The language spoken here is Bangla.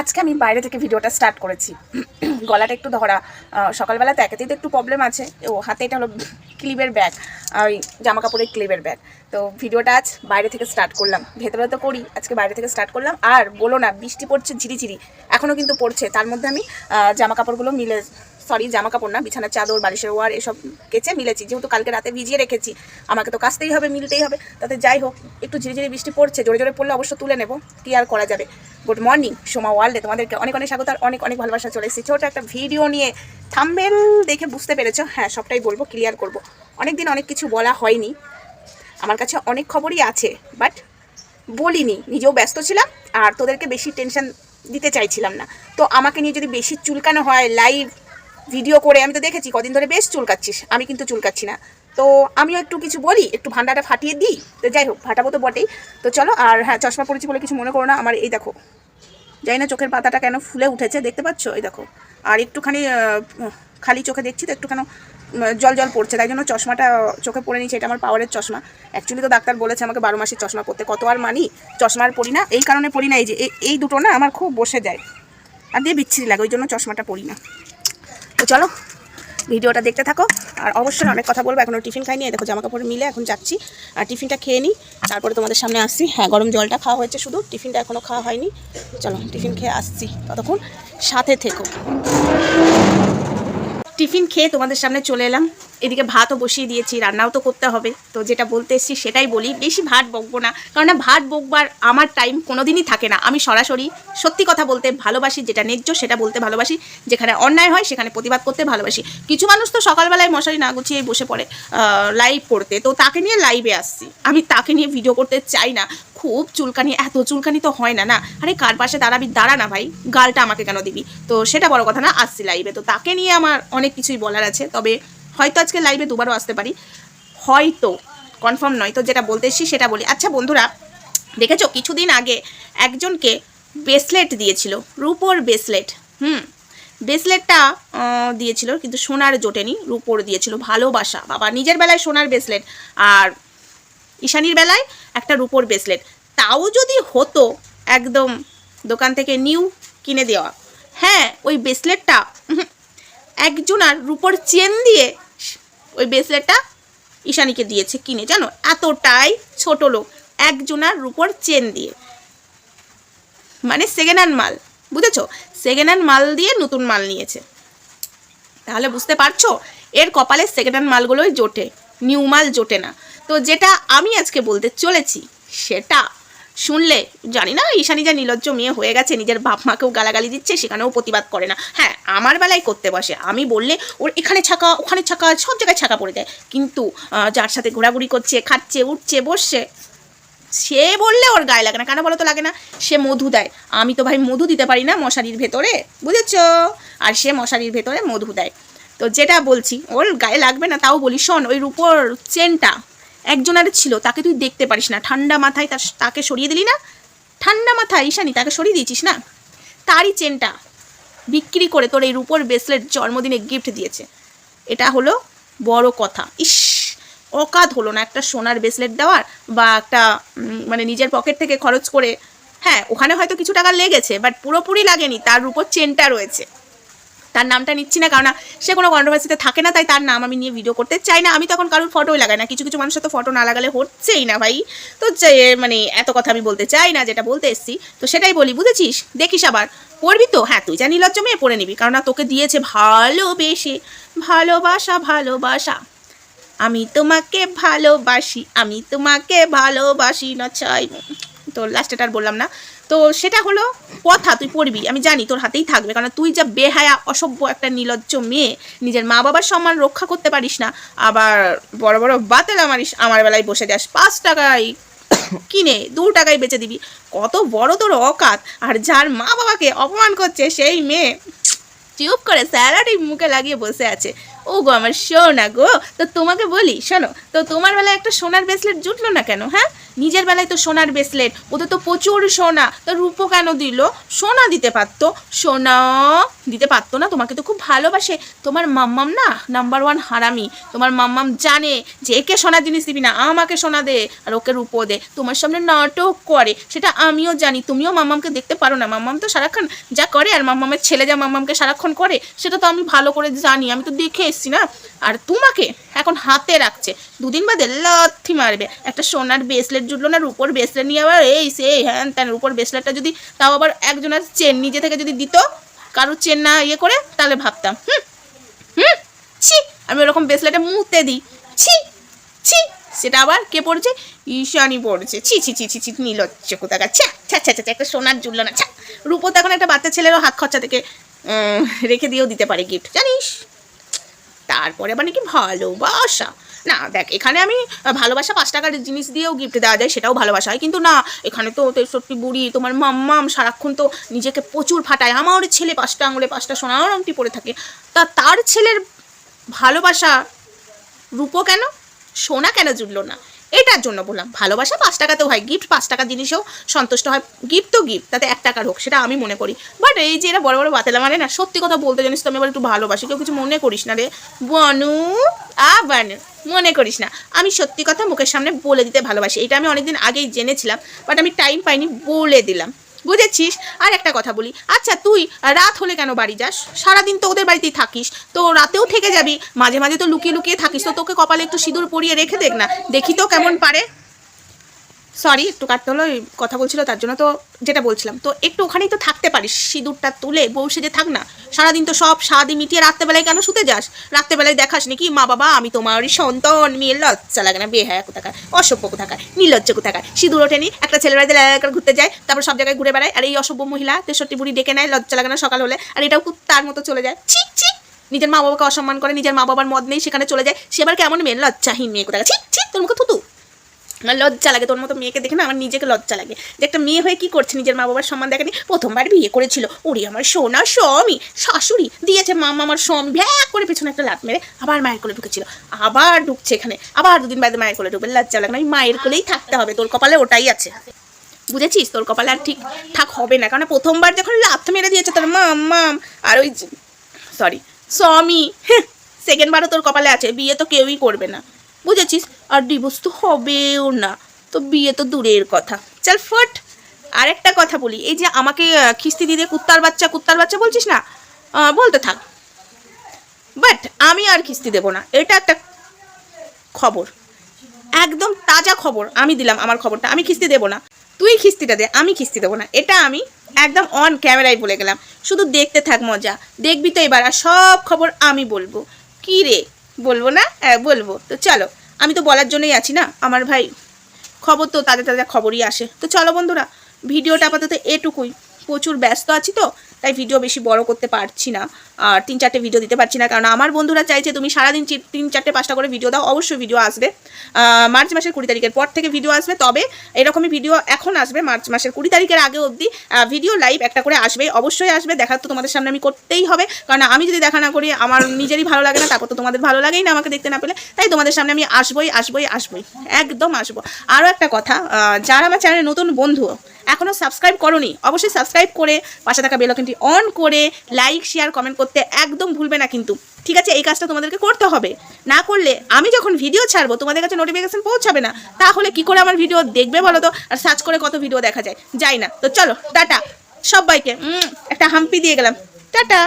আজকে আমি বাইরে থেকে ভিডিওটা স্টার্ট করেছি। গলাটা একটু ধরা। সকালবেলা তো একেতেই তো একটু প্রবলেম আছে। ও, হাতে এটা হলো ক্লিপের ব্যাগ ওই জামা কাপড়ের ক্লিপের ব্যাগ তো ভিডিওটা আজ বাইরে থেকে স্টার্ট করলাম। ভেতরে তো করি, আজকে বাইরে থেকে স্টার্ট করলাম। আর বলো না, বৃষ্টি পড়ছে ঝিরিঝিরি। এখনও কিন্তু পড়ছে। তার মধ্যে আমি জামা কাপড়গুলো মিলে সরি জামা কাপড় না, বিছানার চাদর, বালিশের ওয়ার, এসব কেচে মিলেছি। যেহেতু কালকে রাতে ভিজিয়ে রেখেছি, আমাকে তো কাচতেই হবে, মিলতেই হবে। তাতে যাই হোক, একটু ঝিরিঝিরি বৃষ্টি পড়ছে, জোরে জোরে পড়লে অবশ্য তুলে নেব, কি আর করা যাবে। গুড মর্নিং সোমা ওয়ার্ল্ডে, তোমাদেরকে অনেক অনেক স্বাগত আর অনেক অনেক ভালোবাসা চলে এসেছি। ছোটো একটা ভিডিও নিয়ে থাম্বেল দেখে বুঝতে পেরেছ? হ্যাঁ সবটাই বলব ক্লিয়ার করব। অনেক দিন অনেক কিছু বলা হয়নি। আমার কাছে অনেক খবরই আছে বাট বলিনি। নিজেও ব্যস্ত ছিলাম, আর তোদেরকে বেশি টেনশন দিতে চাইছিলাম না। তো আমাকে নিয়ে যদি বেশি চুলকানো হয় লাইভ ভিডিও করে, আমি তো দেখেছি, কদিন ধরে বেশ চুলকাচ্ছিস, আমি কিন্তু চুলকাচ্ছি না। তো আমিও একটু কিছু বলি, একটু ভান্ডাটা ফাটিয়ে দিই, তো যাই হোক ফাটাবো তো বটেই। তো চলো, আর হ্যাঁ চশমা পড়েছি বলে কিছু মনে করো না, আমার এই দেখো। জানি না চোখের পাতাটা কেন ফুলে উঠেছে, দেখতে পাচ্ছ? এই দেখো। আর একটুখানি খালি চোখে দেখছি তো একটু কেন জল জল পড়ছে, তাই জন্য চশমাটা চোখে পড়ে নিয়েছে, এটা আমার পাওয়ারের চশমা। অ্যাকচুয়ালি তো ডাক্তার বলেছে আমাকে বারো মাসের চশমা পরতে, কত আর মানি? চশমার পড়ি না, এই কারণে পড়ি না, এই যে, এই দুটো না আমার খুব বসে যায়। আর দিয়ে বিচ্ছিরি লাগে, ওই জন্য চশমাটা পড়ি না। তো চলো, ভিডিওটা দেখতে থাকো। আর অবশ্যই অনেক কথা বলব এখনও টিফিন খাইনি। দেখো জামা কাপড় মিলে এখন যাচ্ছি। আর টিফিনটা খেয়ে নিই তারপরে তোমাদের সামনে আসছি। হ্যাঁ গরম জলটা খাওয়া হয়েছে শুধু, টিফিনটা এখনও খাওয়া হয়নি। চলো, টিফিন খেয়ে আসছি ততক্ষণ। সাথে থেকো। টিফিন খেয়ে তোমাদের সামনে চলে এলাম। এদিকে ভাতও বসিয়ে দিয়েছি, রান্নাও তো করতে হবে। তো যেটা বলতে এসেছি সেটাই বলি, বেশি ভাত বকবো না। কারণ ভাত বকবার আমার টাইম কোনোদিনই থাকে না। আমি সরাসরি সত্যি কথা বলতে ভালোবাসি যেটা ন্যায্য সেটা বলতে ভালোবাসি। যেখানে অন্যায় হয় সেখানে প্রতিবাদ করতে ভালোবাসি। কিছু মানুষ তো সকালবেলায় মশারি না গুছিয়ে বসে পড়ে লাইভ করতে তো তাকে নিয়ে লাইভে আসছি। আমি তাকে নিয়ে ভিডিও করতে চাই না। খুব চুলকানি, এত চুলকানি তো হয় না না। আরে, কার পাশে দাঁড়াবি? দাঁড়া না ভাই, গালটা আমাকে কেন দিবি? তো সেটা বড় কথা না, আসছি লাইভে তো তাকে নিয়ে আমার অনেক কিছুই বলার আছে, তবে হয়তো আজকে লাইভে দুবারও আসতে পারি। হয়তো কনফার্ম নয়। তো যেটা বলতে এসছি সেটা বলি। আচ্ছা বন্ধুরা, দেখেছ? কিছুদিন আগে একজনকে ব্রেসলেট দিয়েছিল, রূপোর ব্রেসলেট হুম? ব্রেসলেটটা দিয়েছিল, কিন্তু সোনার জোটেনি, রূপোর দিয়েছিল। ভালোবাসা। বাবা, নিজের বেলায় সোনার ব্রেসলেট আর ঈশানির বেলায় একটা রুপোর ব্রেসলেট তাও যদি হতো, একদম দোকান থেকে নিউ কিনে দেওয়া। হ্যাঁ ওই ব্রেসলেটটা একজনার রুপোর চেন দিয়ে ওই ব্রেসলেটটা ঈশানীকে দিয়েছে কিনে, জানো? এতটাই ছোট লোক একজনার রুপোর চেন দিয়ে। মানে সেকেন্ড হ্যান্ড মাল, বুঝেছ? সেকেন্ড হ্যান্ড মাল দিয়ে নতুন মাল নিয়েছে। তাহলে বুঝতে পারছ? এর কপালে সেকেন্ড হ্যান্ড মালগুলোই জোটে নিউ মাল জোটে না। তো যেটা আমি আজকে বলতে চলেছি, সেটা শুনলে জানি না, ঈশানি যা নির্লজ্জ মেয়ে হয়ে গেছে, নিজের বাপ মাকেও গালাগালি দিচ্ছে, সেখানেও প্রতিবাদ করে না। হ্যাঁ আমার বেলায় করতে বসে। আমি বললে, ওর এখানে ছাকা, ওখানে ছাকা, সব জায়গায় ছাকা পড়ে যায়। কিন্তু যার সাথে ঘোরাঘুরি করছে, খাচ্ছে, উঠছে, বসছে, সে বললে ওর গায়ে লাগে না। কেন বলো তো লাগে না? সে মধু দেয়। আমি তো ভাই মধু দিতে পারি না মশারির ভেতরে, বুঝেছ? আর সে মশারির ভেতরে মধু দেয়। তো যেটা বলছি, ওর গায়ে লাগবে না, তাও বলি, শোন, ওই রূপোর চেনটা একজনের ছিল, তাকে তুই দেখতে পারিস না। ঠান্ডা মাথায় তার তাকে সরিয়ে দিলি না? ঠান্ডা মাথায়, ঈশানি, তাকে সরিয়ে দিয়েছিস না? তারই চেনটা বিক্রি করে তোর এই রূপোর ব্রেসলেট জন্মদিনে গিফট দিয়েছে। এটা হলো বড় কথা। ইস, অকাত হলো না একটা সোনার ব্রেসলেট দেওয়ার বা একটা মানে নিজের পকেট থেকে খরচ করে। হ্যাঁ ওখানে হয়তো কিছু টাকা লেগেছে বাট পুরোপুরি লাগেনি, তার উপর চেনটা রয়েছে। তার নামটা নিচ্ছি না, কারণ সে কোনো কন্ট্রোভার্সিতে থাকে না, তাই তার নাম আমি নিয়ে ভিডিও করতে চাই না। আমি তখন কারোর ফটোই লাগাই না, কিছু কিছু মানুষের তো ফটো না লাগালে হচ্ছেই না ভাই। তো মানে এত কথা আমি বলতে চাই না, যেটা বলতে এসছি, তো সেটাই বলি, বুঝেছিস? দেখিস আবার, পড়বি তো? হ্যাঁ তুই যা নির্লজ্জ মেয়ে পড়ে নিবি কারণ তোকে দিয়েছে ভালোবেসে, ভালোবাসা ভালোবাসা। আমি তোমাকে ভালোবাসি, আমি তোমাকে ভালোবাসি, না চাই তো লাস্টেটা আর বললাম না। তো সেটা হলো কথা তুই পড়বি, আমি জানি তোর হাতেই থাকবে কারণ তুই যা বেহায়া, অসভ্য একটা নির্লজ্জ মেয়ে, নিজের মা বাবার সম্মান রক্ষা করতে পারিস না, আবার বড় বড় বাতেল আমারিস, আমার বেলায় বসে যাস, পাঁচ টাকায় কিনে, দু টাকায় বেচে দিবি। কত বড় তোর অকাত, আর যার মা বাবাকে অপমান করছে সেই মেয়ে, চুপ করে স্যালাডি মুখে লাগিয়ে বসে আছে। ও গো আমার সোনা গো। তো তোমাকে বলি, শোনো, তো তোমার বেলায় একটা সোনার ব্রেসলেট জুটলো না কেন হ্যাঁ? নিজের বেলায় তো সোনার ব্রেসলেট ওদের তো প্রচুর সোনা, তো রূপো কেন দিল? সোনা দিতে পারতো, সোনা দিতে পারতো না, তোমাকে তো খুব ভালোবাসে। তোমার মাম্মাম না নাম্বার ওয়ান হারামি, তোমার মাম্মাম জানে যে একে সোনার জিনিস দিবি না, আমাকে সোনা দে, আর ওকে রূপো দে। তোমার সামনে নাটক করে, সেটা আমিও জানি, তুমিও মাম্মামকে দেখতে পারো না। মাম্মাম তো সারাক্ষণ যা করে, আর মাম্মামের ছেলে যা মাম্মামকে সারাক্ষণ করে, সেটা তো আমি ভালো করে জানি, আমি তো দেখে এসছি না। আর তোমাকে এখন হাতে রাখছে। দুদিন বাদে লাথি মারবে। একটা সোনার ব্রেসলেট জুটলো না, রূপোর ব্রেসলেট নিয়ে আবার এই সে হ্যান ত্যান, রূপোর ব্রেসলেটটা যদি তাও আবার একজনের চেন নিজে থেকে যদি দিত, কারোর চেন না ইয়ে করে, তাহলে ভাবতাম, হুম হুম, ছি, আমি ওরকম ব্রেসলেটে মুতে দিই। ছি ছি, সেটা আবার কে পড়ছে? ঈশানি পড়ছে। ছি ছি ছি ছি ছি, নীলজ্জ কোথাকার ছ্যা ছ্যা ছ্যা ছ্যা একটা সোনার জুটলো না। ছ্যা রূপো তো এখন একটা বাচ্চা ছেলেরও হাত খরচা থেকে রেখে দিয়েও দিতে পারে গিফট জানিস? তারপরে মানে কি ভালোবাসা। না, দেখ, এখানে আমি ভালোবাসা পাঁচ টাকার জিনিস দিয়েও গিফট দেওয়া যায়, সেটাও ভালোবাসা হয়। কিন্তু না, এখানে তো তেষট্টি বুড়ি, তোমার মাম্মাম সারাক্ষণ তো নিজেকে প্রচুর ফাটায়। আমার ছেলে পাঁচটা আঙুলে পাঁচটা সোনার আংটি পরে থাকে। তা তার ছেলের ভালোবাসা রূপো কেন? সোনা কেন জুড়লো না? এটার জন্য বললাম, ভালোবাসা পাঁচ টাকাতেও হয় গিফট পাঁচ টাকা জিনিসেও সন্তুষ্ট হয়। গিফট তো গিফট তাতে এক টাকার হোক, সেটা আমি মনে করি। বাট এই যে এরা বড় বড় বাতেলা মানে না, সত্যি কথা বলতে জানিস তো, আমি একটু ভালোবাসি, কেউ কিছু মনে করিস না রে। বনু আ বানু মনে করিস না। আমি সত্যি কথা মুখের সামনে বলে দিতে ভালোবাসি, এটা আমি অনেকদিন আগেই জেনেছিলাম বাট আমি টাইম পাইনি বলে দিলাম। বুঝেছিস? আর একটা কথা বলি। আচ্ছা তুই রাত হলে কেন বাড়ি যাস? সারাদিন তো ওদের বাড়িতেই থাকিস। তো রাতেও থেকে যাবি? মাঝে মাঝে তো লুকিয়ে লুকিয়ে থাকিস। তো তোকে কপালে একটু সিঁদুর পরিয়ে রেখে দেখ না। দেখি তো কেমন পারে। সরি একটু কাটতে হলো কথা বলছিল, তার জন্য তো যেটা বলছিলাম। তো একটু ওখানেই তো থাকতে পারিস, সিঁদুরটা তুলে বউ সেজে থাক না। সারাদিন তো সব স্বাদই মিটিয়ে রাত্রেবেলায় কেন শুতে যাস? রাত্রেবেলায় দেখাস নাকি, মা বাবা, আমি তোমারই সন্তান, মেয়ের লজ্জা লাগে না, বিয়ে হয় কোথাকার, অসভ্য কোথাকার, নির্লজ্জ কোথাকার। সিঁদুর ওঠেনি, একটা ছেলের বাড়িতে ল্যালা করে ঘুরতে যায়, তারপর সব জায়গায় ঘুরে বেড়ায়, আর এই অসভ্য মহিলা তেষট্টি বুড়ি ডেকে নেয়, লজ্জা লাগে না সকাল হলে, আর এটাও খুব তার মতো চলে যায়। ছি ছি, নিজের মা বাবাকে অসম্মান করে, নিজের মা বাবার মদ নেই, সেখানে চলে যায়। সে আবার কেমন মেয়ে লজ্জাহীন মেয়ে কোথাকার? ছি ছি, তোর মুখে থুতু। লজ্জা লাগে। তোর মতো মেয়েকে দেখে না আমার নিজেকে লজ্জা লাগে। যে একটা মেয়ে হয়ে কি করছে? নিজের মা বাবার সম্মান দেখেনি। প্রথমবার বিয়ে করেছিল। ওরে, আমার সোনা স্বামী, শাশুড়ি, দিয়েছে মামা আমার স্বামী। ভ্যাক করে পেছনে একটা লাত মেরে আবার মায়ের কোলে ঢুকেছিল। আবার ঢুকছে এখানে। আবার দুদিন বাদে মায়ের কোলে ঢুকবে। লজ্জা লাগে আমি মায়ের কোলেই থাকতে হবে। তোর কপালে ওটাই আছে। বুঝেছিস? তোর কপালে আর ঠিক ঠাক হবে না। কারণ প্রথমবার যখন লাথ মেরে দিয়েছে তোর মাম মাম, আর ওই সরি স্বামী সেকেন্ডবারও তোর কপালে আছে। বিয়ে তো কেউই করবে না। বুঝেছিস? আর ডিভোর্স তো হবেও না। তো বিয়ে তো দূরের কথা। চল ফট, আরেকটা কথা বলি। এই যে আমাকে খিস্তি দিয়ে কুত্তার বাচ্চা কুত্তার বাচ্চা বলছিস না? বলতে থাক। বাট আমি আর খিস্তি দেবো না। এটা একটা খবর। একদম তাজা খবর আমি দিলাম আমার খবরটা। আমি খিস্তি দেবো না। তুই খিস্তিটা দে, আমি খিস্তি দেবো না। এটা আমি একদম অন ক্যামেরায় বলে গেলাম। শুধু দেখতে থাক মজা। দেখবি তো এবার, আর সব খবর আমি বলব। কী রে? বলব না? হ্যাঁ বলব। তো চলো, আমি তো বলার জন্যই আছি না, আমার ভাই। খবর তো তাদের তাদের খবরই আসে। তো চলো বন্ধুরা, ভিডিওটা আপাতত এটুকুই। প্রচুর ব্যস্ত আছি তো, তাই ভিডিও বেশি বড় করতে পারছি না। আর তিন চারটে ভিডিও দিতে পারছি না, কারণ আমার বন্ধুরা চাইছে তুমি সারাদিন তিন চারটে পাঁচটা করে ভিডিও দাও, অবশ্যই ভিডিও আসবে। মার্চ মাসের কুড়ি তারিখের পর থেকে ভিডিও আসবে, তবে এরকমই ভিডিও এখন আসবে, মার্চ মাসের কুড়ি তারিখের আগে অবধি ভিডিও লাইভ একটা করে আসবে, অবশ্যই আসবে, দেখার তো তোমাদের সামনে আমি করতেই হবে, কারণ আমি যদি দেখা না করি, আমার নিজেরই ভালো লাগে না, তারপর তো তোমাদের ভালো লাগেই না আমাকে দেখতে না পেলে, তাই তোমাদের সামনে আমি আসবই আসবই আসবই, একদম আসব। আরও একটা কথা যারা আমার চ্যানেলে নতুন বন্ধু এখনও সাবস্ক্রাইব করনি, অবশ্যই সাবস্ক্রাইব করে পাশে থাকা বেলকনটি অন করে লাইক শেয়ার কমেন্ট করতে একদম ভুলবে না কিন্তু। ঠিক আছে? এই কাজটা তোমাদেরকে করতে হবে। না করলে আমি যখন ভিডিও ছাড়বো, তোমাদের কাছে নোটিফিকেশান পৌঁছাবে না, তাহলে কি করে আমার ভিডিও দেখবে বলো তো? আর সার্চ করে কত ভিডিও দেখা যায়? যাই না। তো চলো, টাটা। সবাইকে একটা হাম্পি দিয়ে গেলাম। টাটা।